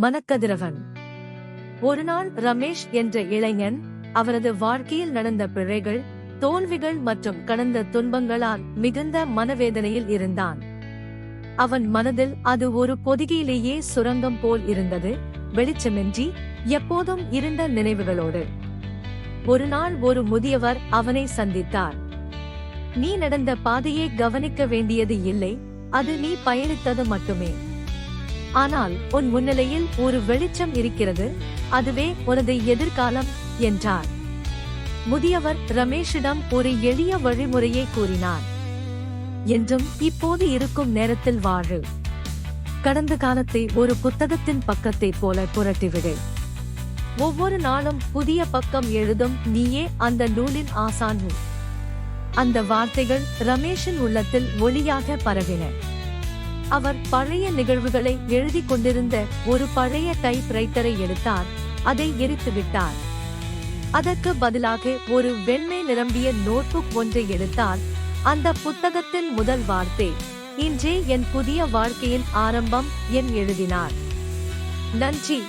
மனக்கதிரவன். ஒரு நாள் ரமேஷ் என்ற இளைஞன் அவரது வாழ்க்கையில் நடந்த பிழைகள் தோல்விகள் மற்றும் கடந்த துன்பங்களால் மிகுந்த மனவேதனையில் இருந்தான். அவன் மனதில் அது ஒரு பொதிகையிலேயே சுரங்கம் போல் இருந்தது வெளிச்சமின்றி எப்போதும் இருந்த நினைவுகளோடு. ஒரு நாள் ஒரு முதியவர் அவனை சந்தித்தார். நீ நடந்த பாதையை கவனிக்க வேண்டியது இல்லை அது நீ பயணித்தது மட்டுமே. ஆனால் உன் முன்னிலையில் ஒரு வெளிச்சம் இருக்கிறது அதுவே உனது எதிர்காலம் என்றார். முதியவர் ரமேஷிடம் ஒரு எளிய வழிமுறையை கூறினார். என்றும் இப்போது இருக்கும் நேரத்தில் வாழு. கடந்த காலத்தை ஒரு புத்தகத்தின் பக்கத்தைப் போல புரட்டிவிடு. ஒவ்வொரு நாளும் புதிய பக்கம் எழுதும் நீயே அந்த நூலின் ஆசான் அந்த வார்த்தைகள் ரமேஷின் உள்ளத்தில் ஒளியாக பரவின. அவர் பழைய நிகழ்வுகளை எழுதி கொண்டிருந்த ஒரு பழைய டைப் ரைட்டரை எடுத்தார். அதை எரித்துவிட்டார் அதற்கு பதிலாக ஒரு வெண்மை நிரம்பிய நோட்புக் ஒன்றை எடுத்தார். அந்த புத்தகத்தின் முதல் வார்த்தை இன்றே என் புதிய வாழ்க்கையின் ஆரம்பம் என் எழுதினார். நன்றி.